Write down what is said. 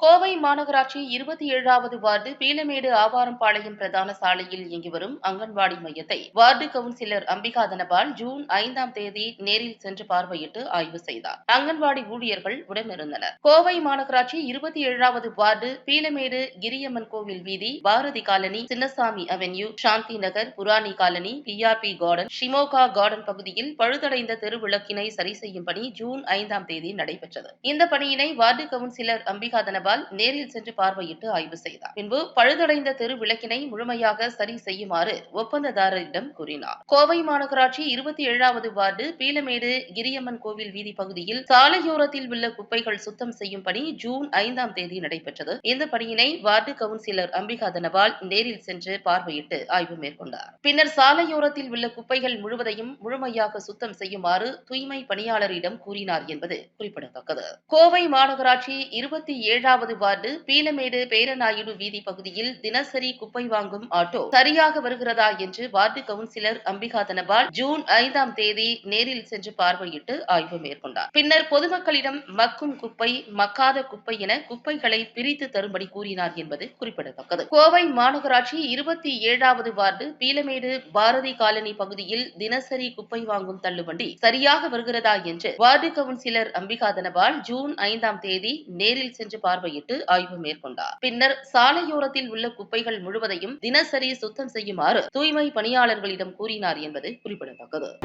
Co Kovai மாநகராட்சி இருபத்தி ஏழாவது வார்டு பீலமேடு ஆவாரம்பாளையம் பிரதான சாலையில் இயங்கி வரும் அங்கன்வாடி மையத்தை ward councillor Ambika Dhanapal June ஐந்தாம் தேதி நேரில் சென்று பார்வையிட்டு ஆய்வு செய்தார். அங்கன்வாடி ஊழியர்கள் உடனிருந்தனர். கோவை மாநகராட்சி இருபத்தி ஏழாவது வார்டு பீலமேடு கிரியம்மன் கோவில் வீதி Bharathi colony Chinnasamy avenue Shanthi Nagar Purani colony PRP garden Shimoga garden பகுதியில் பழுதடைந்த தெருவிளக்கினை சரி செய்யும் பணி ஜூன் ஐந்தாம் தேதி நடைபெற்றது. இந்த பணியினை வார்டு கவுன்சிலர் அம்பிகா தனபால் நேரில் சென்று பார்வையிட்டு ஆய்வு செய்தார். பின்பு பழுதடைந்த தெரு விளக்கினை முழுமையாக சரி செய்யுமாறு ஒப்பந்ததாரரிடம் கூறினார். கோவை மாநகராட்சி இருபத்தி ஏழாவது வார்டு பீலமேடு கிரியம்மன் கோவில் வீதி பகுதியில் சாலையோரத்தில் உள்ள குப்பைகள் சுத்தம் செய்யும் பணி ஜூன் ஐந்தாம் தேதி நடைபெற்றது. இந்த பணியினை வார்டு கவுன்சிலர் அம்பிகா தனபால் நேரில் சென்று பார்வையிட்டு ஆய்வு மேற்கொண்டார். பின்னர் சாலையோரத்தில் உள்ள குப்பைகள் முழுவதையும் முழுமையாக சுத்தம் செய்யுமாறு தூய்மை பணியாளரிடம் கூறினார் என்பது குறிப்பிடத்தக்கது. கோவை மாநகராட்சி இருபத்தி ஏழாவது வார்டு பீலமேடு பேரநாயுடு வீதி பகுதியில் தினசரி குப்பை வாங்கும் ஆட்டோ. சரியாக வருகிறதா என்று ward councillor Ambika Dhanapal June ஐந்தாம் தேதி நேரில் சென்று பார்வையிட்டு ஆய்வு மேற்கொண்டார். பின்னர் பொதுமக்களிடம் மக்கும் குப்பை மக்காத குப்பை என குப்பைகளை பிரித்து தரும்படி கூறினார் என்பது குறிப்பிடத்தக்கது. கோவை மாநகராட்சி இருபத்தி ஏழாவது வார்டு பீலமேடு பாரதி காலனி பகுதியில் தினசரி குப்பை வாங்கும் தள்ளுவண்டி சரியாக வருகிறதா என்று ward councillor Ambika Dhanapal June ஐந்தாம் தேதி நேரில் சென்று பார்வையிட்டு ஆய்வு மேற்கொண்டார். பின்னர் சாலையோரத்தில் உள்ள குப்பைகள் முழுவதையும் தினசரி சுத்தம் செய்யுமாறு தூய்மை பணியாளர்களிடம் கூறினார் என்பது குறிப்பிடத்தக்கது.